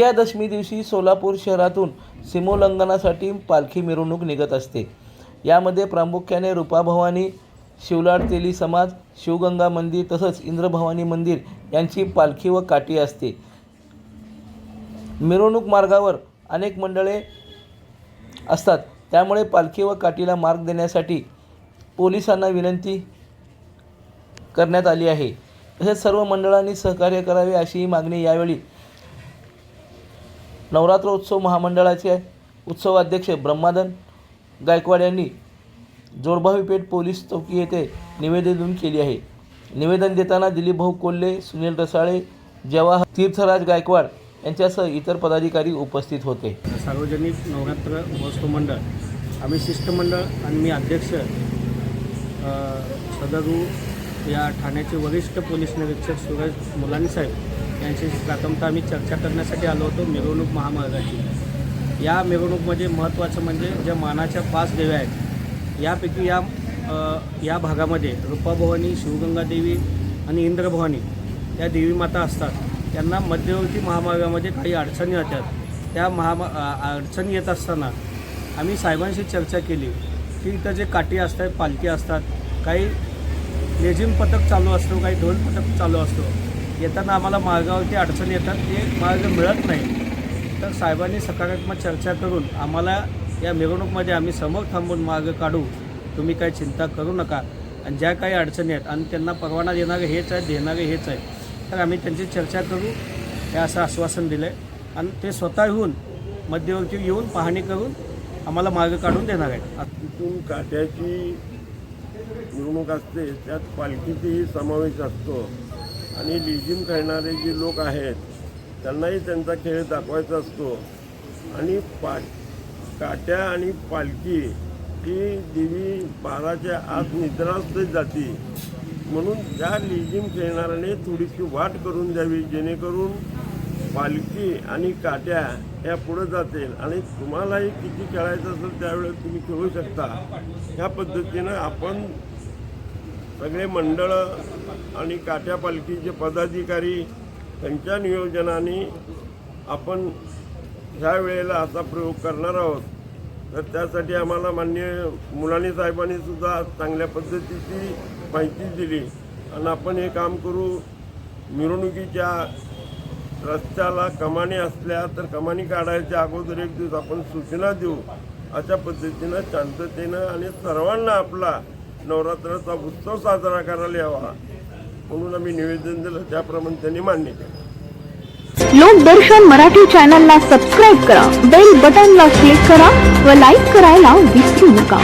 विजयादशमी दिवशी सोलापूर शहरातून सीमोल्लंघनासाठी पालखी मिरवणूक निघत असते. यामध्ये प्रामुख्याने रूपाभवानी शिवलाड तेली समाज शिवगंगा मंदिर तसंच इंद्रभवानी मंदिर यांची पालखी व काठी असते. मिरवणूक मार्गावर अनेक मंडळे असतात. त्यामुळे पालखी व काठीला मार्ग देण्यासाठी पोलिसांना विनंती करण्यात आली आहे. तसेच सर्व मंडळांनी सहकार्य करावे अशीही मागणी यावेळी नवरात्र उत्सव महामंडळाचे उत्सव अध्यक्ष ब्रह्मादन गायकवाड यांनी जोडभावी पेठ पोलीस चौकी येथे निवेदन देऊन केली आहे. निवेदन देताना दिलीप भाऊ कोल्हे सुनील रसाळे जवाहर तीर्थराज गायकवाड यांच्यासह इतर पदाधिकारी उपस्थित होते. सार्वजनिक नवरात्र महोत्सव मंडळ आम्ही शिष्टमंडळ आणि मी अध्यक्ष सदरू या ठाण्याचे वरिष्ठ पोलीस निरीक्षक सुरज मुलानी साहेब यांच्याशी प्रथमतः आम्ही चर्चा करण्यासाठी आलो होतो मिरवणूक महामार्गाची. या मिरवणूकमध्ये महत्त्वाचं म्हणजे ज्या मानाच्या पाच देव्या आहेत यापैकी या या भागामध्ये रूपाभवानी शिवगंगादेवी आणि इंद्रभवानी या देवी माता असतात. त्यांना मध्यवर्ती महामार्गामध्ये काही अडचणी येतात. त्या महामा अडचणी येत असताना आम्ही साहेबांशी चर्चा केली की इथं जे काठी असतात पालखी असतात काही लेझिम पथक चालू असतो काही ढोल पथक चालू असतो. येताना आम्हाला मार्गावरती अडचणी येतात ते मार्ग मिळत नाही. तर साहेबांनी सकारात्मक चर्चा करून आम्हाला या मिरवणूकमध्ये आम्ही समोर थांबून मार्ग काढू. तुम्ही काही चिंता करू नका. आणि ज्या काही अडचणी आहेत आणि त्यांना परवाना देणारे हेच आहे देणारे हेच आहे तर आम्ही त्यांची चर्चा करू. हे असं आश्वासन दिलं आहे आणि ते स्वतःहून मध्यवर्ती येऊन पाहणी करून आम्हाला मार्ग काढून देणार आहेत. तिथून काट्याची मिरवणूक असते त्यात पालखीचाही समावेश असतो. आणि लिजिम खेळणारे जे लोक आहेत त्यांनाही त्यांचा खेळ दाखवायचा असतो. आणि पा काट्या आणि पालखी ही देवी बाराच्या आत निद्रास्त जाती. म्हणून त्या लिजिम खेळणाऱ्याने थोडीशी वाट करून द्यावी जेणेकरून पालखी आणि काट्या या पुढं जातील. आणि तुम्हालाही किती खेळायचं असेल त्यावेळेस तुम्ही खेळू शकता. ह्या पद्धतीनं आपण सगळे मंडळं आणि काट्या पालखीचे पदाधिकारी त्यांच्या नियोजनाने आपण ह्या वेळेला असा प्रयोग करणार आहोत. तर त्यासाठी आम्हाला मान्य मुलानी साहेबांनी सुद्धा चांगल्या पद्धतीची माहिती दिली. आणि आपण हे काम करू. मिरवणुकीच्या रस्त्याला कमानी असल्या तर कमानी काढायच्या अगोदर एक दिवस आपण सूचना देऊ. अशा पद्धतीनं शांततेनं आणि सर्वांना आपला नवरात्राचा उत्सव साजरा करायला यावा म्हणून आम्ही निवेदन दिलं. त्याप्रमाणे त्यांनी मान्य केलं. लोकदर्शन मराठी चॅनलला सबस्क्राईब करा बेल बटनला क्लिक करा व लाईक करायला विसरू नका.